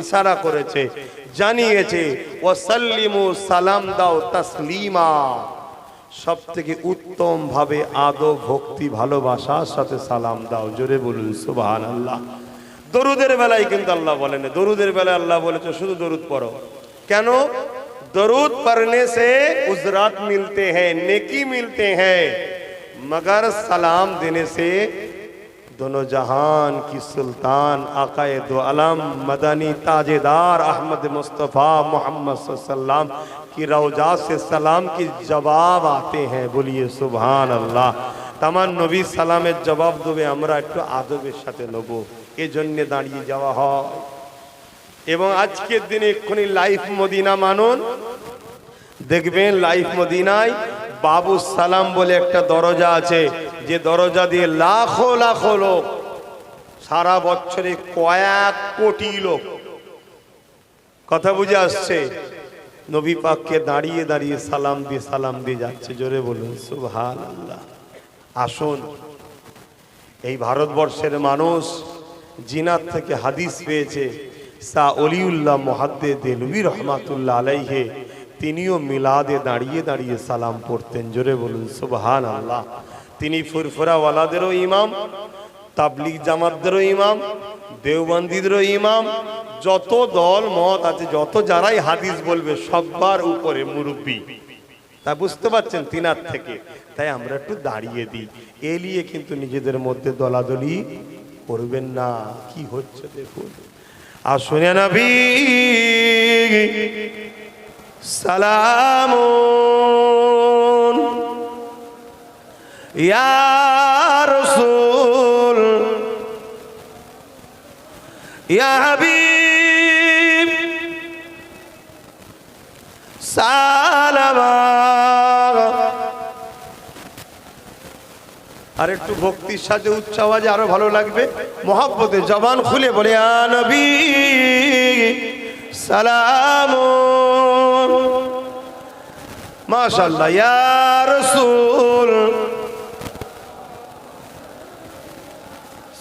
ইশারা করেছে, জানিয়েছে, ওয়াসাল্লিমু সালাম দাও তসলিমা। সব থেকে উত্তম ভাবে আদব, ভক্তি, ভালোবাসার সাথে সালাম দাও। জোরে বলুন সুবাহান আল্লাহ দরুদের বেলায় কিন্তু আল্লাহ বলেন দরুদের বেলায় আল্লাহ বলেছে, শুধু দরুদ পড়ো। কেন? দরুদ পড়নে সে উজরাত মিলতে হ্যাঁ নেকি মিলতে হ্যাঁ মগর সালাম দেনে সে दोनों जहान की सुल्तान आकाए दो अलम मदनी ताजेदार अहमद मुस्तफ़ा मोहम्मद सल्लम की रौजा से सलाम की जवाब आते हैं बोलिए सुबहान अल्लाह তামান নবী সালামের জবাব দেবে আমরা একটু আদবের সাথে নেব এজন্য দাঁড়িয়ে যাওয়া হয় এবং আজকের দিনে এক্ষুনি লাইফ মদিনা মানুন দেখবেন লাইফ মদিনায় বাবু সালাম বলে একটা দরজা আছে যে দরজা দিয়ে লাখো লাখো লোক সারা বছরে কয়েক কোটি লোক। কথা বুঝে আসছে? নবী পাককে দাঁড়িয়ে দাঁড়িয়ে সালাম দিয়ে সালাম দিয়ে যাচ্ছে, জোরে বলুন সুবহান আল্লাহ আসুন, এই ভারতবর্ষের মানুষ জিনাত থেকে হাদিস পেয়েছে, সা অলিউল্লাহ মহাদ্দে দেলবি রহমাতুল্লাহ আলাইহে, তিনিও মিলাদে দাঁড়িয়ে দাঁড়িয়ে সালাম পড়তেন, জোরে বলুন সুবহান আল্লাহ তিনি ফুরফুরাওয়ালাদেরও ইমাম, তাবলিগ জামাতদেরও ইমাম, দেওবন্দিদেরও ইমাম, যত দল, মত আছে, যত যারাই হাদিস বলবে সবার উপরে মুরব্বী। তা বুঝতে পারছেন তিনার থেকে। তাই আমরা একটু দাঁড়িয়ে দিই। এলিয়ে কিন্তু নিজেদের মধ্যে দলাদলি করবেন না। কি হচ্ছে দেখুন। আর শুনে নবী সালাম ইয়া রসুল, ইয়া হাবিব, সালামা। আর একটু ভক্তির সাথে উচ্চ আরও ভালো লাগবে। মহাব্বতে জবান খুলে বলে আনবি সালাম। মাশাল্লাহ ইয়া রাসূল।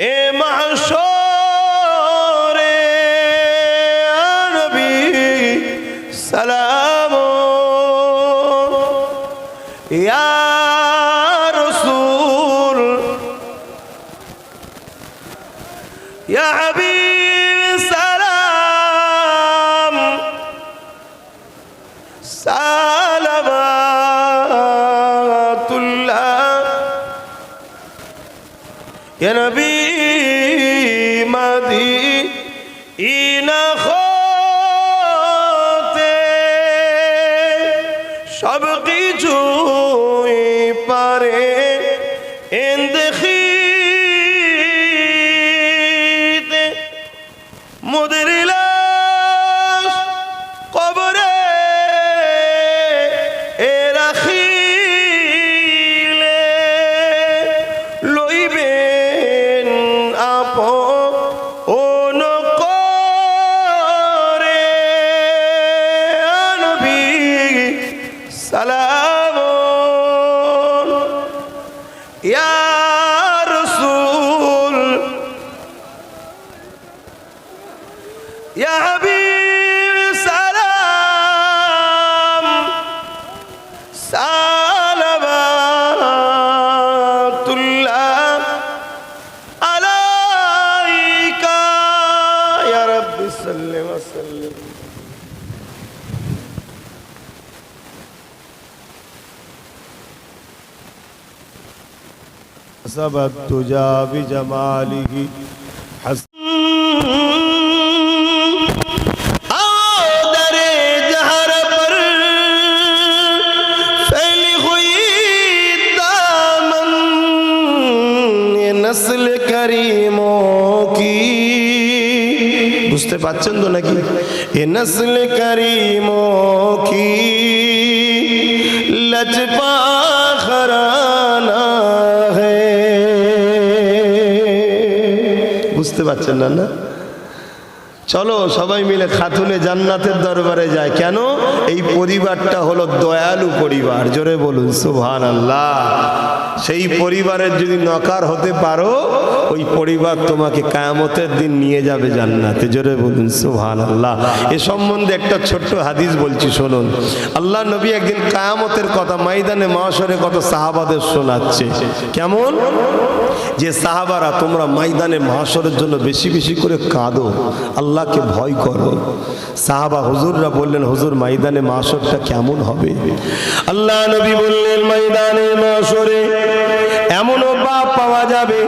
এ মাসরে يا نبي مدينة হতে সব কিছুই পারে এন্দেখিতে মোদের লাশ কবরে এ রাখি सबत तुजा बिजमाली हस নসল করিমোঁ কি বুঝতে পারছেন তো নাকি এ নসল করিমোঁ কি বুঝতে পারছেন না না? চলো সবাই মিলে খাতুনে জান্নাতের দরবারে যায় কেন? এই পরিবারটা হলো দয়ালু পরিবার। জোরে বলুন সুবহান আল্লাহ সেই পরিবারের যদি নকার হতে পারো, ওই পরিবার তোমাকে কায়ামতের দিন নিয়ে যাবে জান্নাতে। জোরে বলুন সুবহান আল্লাহ এ সম্বন্ধে একটা ছোট্ট হাদিস বলছি, শুনুন। আল্লাহ নবী একদিন কায়ামতের কথা ময়দানে মাসরে কত সাহাবাদের শোনাচ্ছে। কেমন? যে সাহাবারা, তোমরা ময়দানে মাসরের জন্য বেশি বেশি করে কাঁদো। আল্লাহকে ভয় করো। সাহাবা হুজুররা বললেন, হুজুর, ময়দানে মাসরটা কেমন হবে? আল্লাহ নবী বললেন, ময়দানে মাসরে এমনও বাপ পাওয়া যাবে,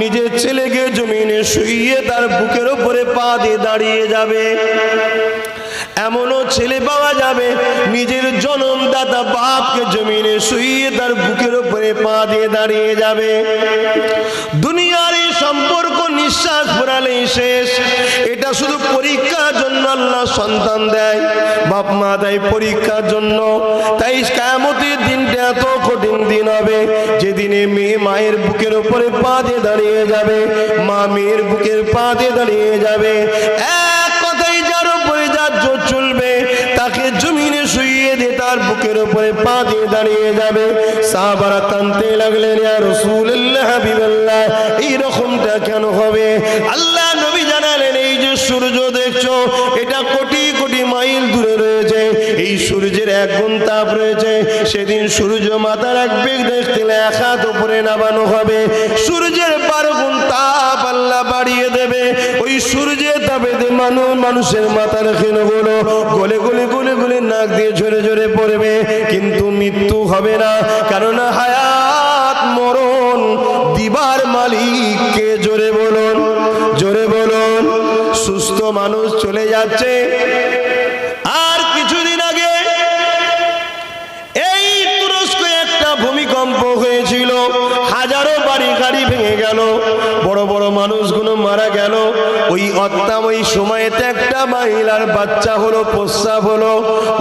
নিজের ছেলেকে জমিনে শুইয়ে তার বুকের ওপরে পা দিয়ে দাঁড়িয়ে যাবে। এমনও ছেলে পাওয়া যাবে, নিজের জনমদাতা বাপকে জমিনে শুইয়ে তার বুকের উপরে পা দিয়ে দাঁড়িয়ে যাবে। দুনিয়ার এই সম্পর্ক নিঃশ্বাস ফোরালেই শেষ। এটা শুধু পরীক্ষার জন্য আল্লাহ সন্তান দেয়। বাপ, মা দেয় পরীক্ষার জন্য। তাই কায়ামতের দিনটা এত কঠিন দিন হবে, যেদিনে মেয়ে মায়ের বুকের উপরে পা দিয়ে দাঁড়িয়ে যাবে, মা মেয়ের বুকের পা দিয়ে দাঁড়িয়ে যাবে। এক কথাই যার উপরে যার জোর চলবে, তাকে জমিনে শুইয়ে দিয়ে তার বুকের উপরে পা দিয়ে দাঁড়িয়ে যাবে। সাহাবারা কানতে লাগলেন, ইয়া রাসূলুল্লাহ হাবিবাল্লাহ, এই রকমটা কেন হবে? আল্লাহ নবী জানালেন, এই যে সূর্য দেখছ, এটা কোটি কোটি মাইল দূরে রয়েছে। এই সূর্যের এক গুণ তাপ রয়েছে। সেদিন সূর্য মাথার এক বেগ দেখতে এক হাত উপরে নামানো হবে। সূর্যের বারো গুণ তাপ আল্লাহ বাড়িয়ে দেবে। ওই সূর্যের তাপে মানুষ, মানুষের মাথার ক্ষীণগুলো গলে গলে গলে গলে নাক দিয়ে ঝরে ঝরে পড়বে। কিন্তু মৃত্যু হবে না, কারণ হায়াত মরণ দিবার মালিক কে জোরে বলুন জোরে বলুন, সুস্থ মানুষ চলে যাচ্ছে। আর কিছুদিন আগে এই একটা ভূমিকম্প হয়েছিল, হাজারো বাড়ি গাড়ি ভেঙে গেল, বড় বড় মানুষগুলো মারা গেল। ওই অত্যাম সময়তে একটা মহিলার বাচ্চা হলো, প্রস্রাব হলো।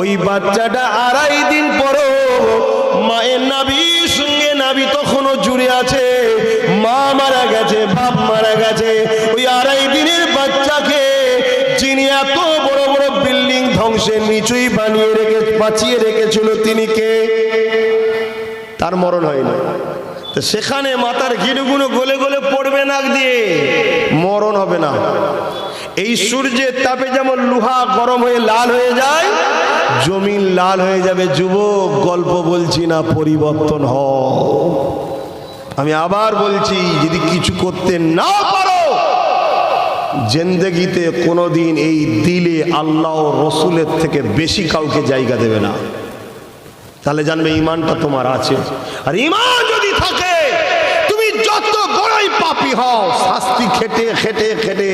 ওই বাচ্চাটা আড়াই দিন পরও মায়ের নাভির সঙ্গে নাভি তখনও জুড়ে আছে মা মারা গেছে, বাপ মারা গেছে। ওই আড়াই দিনের বাচ্চাকে যিনি এত বড় বড় বিল্ডিং ধ্বংসের নিচুই বানিয়ে রেখে, বাঁচিয়ে রেখেছিল, তিনি কে? তার মরণ হয়নি। তো সেখানে মাথার ঘিরুগুলো গলে গলে পড়বে নাক দিয়ে। মরণ হবে না। এই সূর্যের তাপে যেমন লোহা গরম হয়ে লাল হয়ে যায়, জমিন লাল হয়ে যাবে। যুবক, গল্প বলছি না, পরিবর্তন হ আমি আবার বলছি, যদি কিছু করতে না পারো, জেন্দেগিতে কোনোদিন এই দিলে আল্লাহ রসুলের থেকে বেশি কাউকে জায়গা দেবে না। তাহলে জানবে ইমানটা তোমার আছে। আর ইমান যদি থাকে, তুমি যত বড়ই পাপি হও, শাস্তি খেটে খেটে খেটে,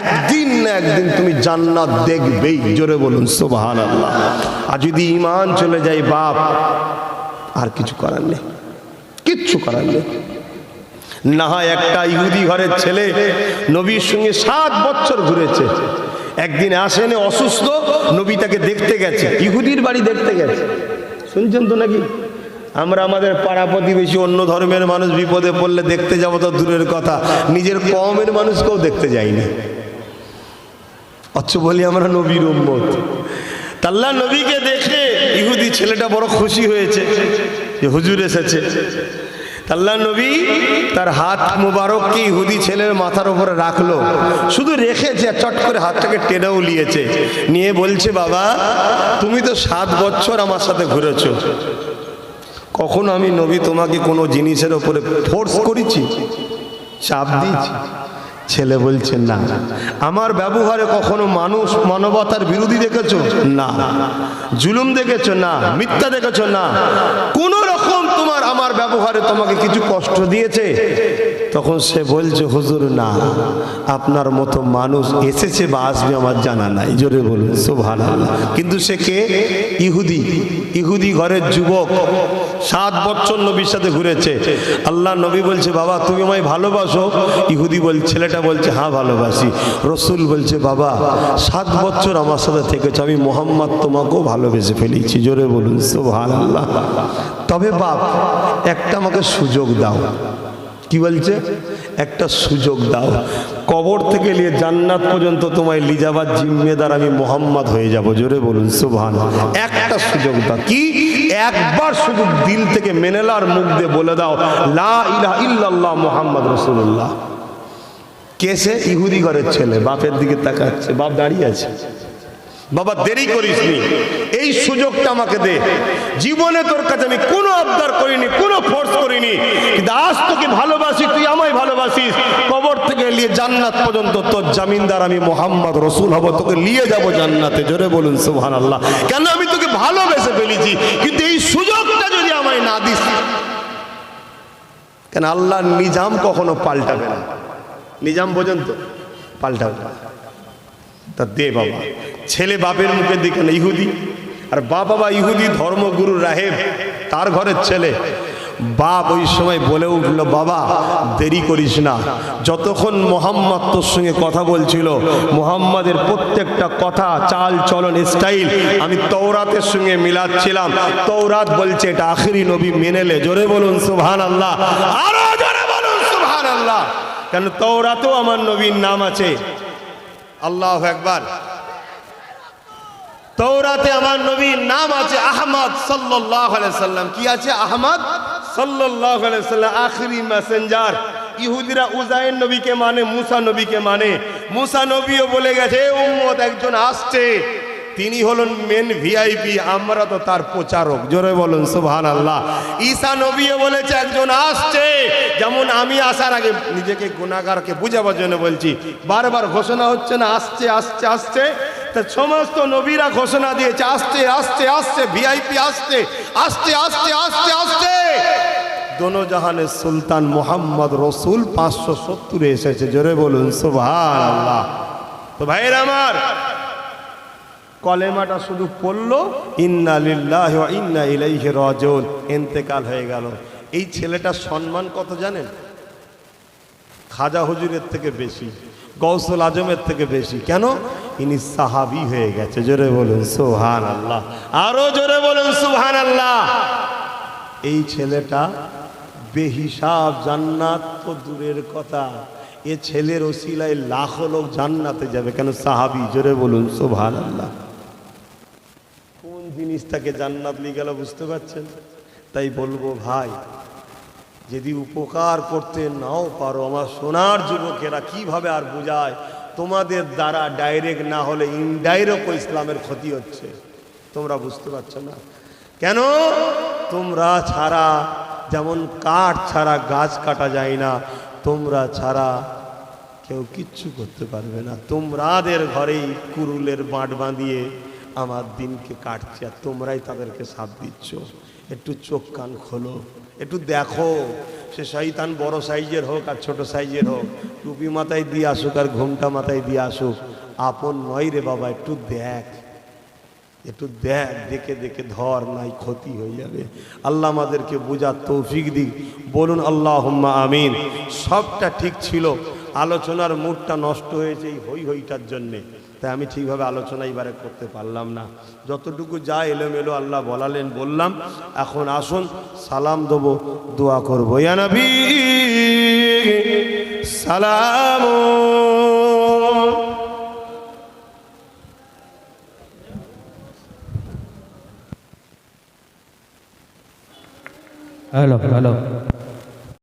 একদিন না একদিন তুমি জান্নাত দেখবেই। জোরে বলুন সুবহান আল্লাহ আর যদি ইমান চলে যায়, বাপ, আর কিছু করার নেই। কিচ্ছু করার নেই। না হয় একটা ইহুদি ঘরের ছেলে নবীর সঙ্গে সাত বছর ঘুরেছে। একদিন আসেনে, অসুস্থ, নবী তাকে দেখতে গেছে। ইহুদির বাড়ি দেখতে গেছে। শুনছেন তো নাকি? আমরা আমাদের পাড়া প্রতিবেশী, অন্য ধর্মের মানুষ বিপদে পড়লে দেখতে যাব তো দূরের কথা। নিজের কমের মানুষকেও দেখতে যাইনি। অথচ বলি আমরা নবীর উম্মত। তাল্লা নবীকে দেখে ইহুদি ছেলেটা বড় খুশি হয়েছে। যে হুজুর এসেছে। আল্লাহ নবী তার হাত মুবারককে ইহুদি ছেলের মাথার উপরে রাখল? শুধু রেখেছে চট করে হাতটাকে টেনেও নিয়েছে। নিয়ে বলছে, বাবা, তুমি তো সাত বছর আমার সাথে ঘুরেছো। কখনো আমি নবী তোমাকে কোনো জিনিসের ওপরে ফোর্স করেছি? চাপ দিয়েছি? ছেলে বলছে না। আমার ব্যবহারে কখনো মানুষ মানবতার বিরোধী দেখেছ? না। জুলুম দেখেছ? না। মিথ্যা দেখেছ? না। কোন রকম তোমার আমার ব্যবহারে তোমাকে কিছু কষ্ট দিয়েছে? তখন সে বলছে, হুজুর, না, আপনার মতো মানুষ এসেছে বা আসবে আমার জানা নাই। জোরে বলুন সোভান কিন্তু সে কে? ইহুদি। ইহুদি ঘরের যুবক, সাত বছর নবীর সাথে ঘুরেছে। আল্লাহ নবী বলছে, বাবা, তুমি আমায় ভালোবাসো? ইহুদি বল, ছেলেটা বলছে হ্যাঁ ভালোবাসি। রসুল বলছে, বাবা, সাত বছর আমার সাথে থেকেছো, আমি মোহাম্মদ তোমাকেও ভালোবেসে ফেলেছি। জোরে বলুন সোভান আল্লাহ তবে বাপ, একটা আমাকে সুযোগ দাও। কি বলছে? একটা সুযোগ দাও। কবর থেকে নিয়ে জান্নাত পর্যন্ত তোমায় লিজাবার জিম্মেদার আমি মোহাম্মদ হয়ে যাব। জোরে বলুন সুবহান একটা সুযোগ দাও। কি? একবার শুধু দিল থেকে মেনেলার মুখ দিয়ে বলে দাও, লা মোহাম্মদ রসুল্লাহ কেসে ইহুদি ঘরের ছেলে। বাপের দিকে তাকাচ্ছে। বাপ দাঁড়িয়ে আছে। বাবা, দেরি করিস নি এই সুযোগটা আমাকে দে। জীবনে তোর কাছে আমি কোনো আবদার করিনি, কোনো ফোর্স করিনি। কিন্তু আজ তোকে ভালোবাসি, তুই আমায় ভালোবাসিস। কবর থেকে নিয়ে জান্নাত পর্যন্ত তোর জামিনদার আমি মোহাম্মদ রসুল হব, তোকে নিয়ে যাব জান্নাতে। জোরে বলুন সুবহান আল্লাহ কেন আমি তোকে ভালোবেসে ফেলেছি? কিন্তু এই সুযোগটা যদি আমায় না দিস, কেন আল্লাহর নিজাম কখনো পাল্টাবে না? নিজাম পর্যন্ত পাল্টাবে না। তা দে বাবা। ছেলে বাপের মুখের দিকে না, ইহুদি। আর বাপ বাবা ইহুদি ধর্মগুরু রাহেব তার ঘরের ছেলে। বাপ ওই সময় বলে উঠল, বাবা, দেরি করিস না। যতক্ষণ মোহাম্মদ তোর সঙ্গে কথা বলছিল, মোহাম্মদের প্রত্যেকটা কথা, চাল, চলন, স্টাইল আমি তৌরাতের সঙ্গে মিলাচ্ছিলাম। তৌরাত বলছে, এটা আখেরি নবী মেনেলে জোরে বলুন সুবহান আল্লাহ আরও জোরে বলুন সুবহান আল্লাহ কেন তৌরাতেও আমার নবীর নাম আছে। আল্লাহ একবার তৌরাতে আমার নবীর নাম আছে আহমদ আলাইহি সাল্লাম। কি আছে আহমদ? আলাইহি সাল্লাম, আখরি মেসেঞ্জার ইহুদিরা উজাইর নবীকে মানে মুসা নবীকে মানে। মুসা নবীও বলে গেছে "এ উম্মত একজন আসছে। তিনি হলেন মেন ভিআইপি আমরা তো তার প্রচারক। জোরে বলুন সুবহান আল্লাহ ঈশা নবীও বলেছে, একজন আসছে। যেমন আমি আসার আগে নিজেকে গুণাগারকে বুঝাবার জন্য বলছি, বারবার ঘোষণা হচ্ছে না, আসছে আসছে আসছে। তা সমস্ত নবীরা ঘোষণা দিয়েছে আসতে আসতে আসতে ভিআইপি আসতে আসতে আসতে আসতে আসতে দোনো জাহানের সুলতান মোহাম্মদ রসুল পাঁচশো সত্তরে এসেছে। জোরে বলুন সুবহান আল্লাহ তো ভাইয়ের আমার কলেমাটা শুধু পড়ল, ইন্না লিল্লাহি ইন্না ইলাইহি রাজিউন ইন্তেকাল হয়ে গেল। এই ছেলেটার সম্মান কত জানেন? খাজা হুজুরের থেকে বেশি গৌসুল আজমের থেকে বেশি। কেন? ইনি সাহাবি হয়ে গেছে। জোরে বলুন সুহান আল্লাহ আরও জোরে বলুন সুহান আল্লাহ এই ছেলেটা বেহিসাব জান্নাত তো দূরের কথা। এ ছেলের ওসিলায় লাখো লোক জান্নাতে যাবে। কেন? সাহাবি, জোরে বলুন সুহান আল্লাহ কোন জিনিসটাকে জান্নাত নিয়ে গেল বুঝতে পারছেন? তাই বলব, ভাই, যদি উপকার করতে নাও পারো, আমার সোনার যুবকেরা কীভাবে আর বোঝায়? তোমাদের দ্বারা ডাইরেক্ট না হলে ইনডাইরেক্ট ইসলামের ক্ষতি হচ্ছে। তোমরা বুঝতে পারছ না? কেন? তোমরা ছাড়া, যেমন কাঠ ছাড়া গাছ কাটা যায় না, তোমরা ছাড়া কেউ কিচ্ছু করতে পারবে না। তোমরাদের ঘরেই কুরুলের বাঁট বাঁধিয়ে আমার দিনকে কাটছে আর তোমরাই তাদেরকে সাথ দিচ্ছ। একটু চোখ কান খোলো, একটু দেখো, সে শৈতান বড় সাইজের হোক আর ছোট সাইজের হোক। টুপি মাথায় দিয়ে আসুক আর ঘুমটা মাথায় দিয়ে আসুক। আপন নয় রে বাবা, একটু দেখ একটু দেখ, দেখে দেখে ধর, নাই ক্ষতি হয়ে যাবে। আল্লাহ আমাদেরকে বোঝার তৌফিক দিক। বলুন আল্লাহ আমিন। সবটা ঠিক ছিল। আলোচনার মুডটা নষ্ট হয়েছে এই হই হইটার জন্যে। তাই আমি ঠিকভাবে আলোচনা এবারে করতে পারলাম না। যতটুকু যা এলোমেলো আল্লাহ বলালেন বললাম, এখন আসুন সালাম দেবো, দোয়া করব। ইয়ানবি সালাম। Hello hello.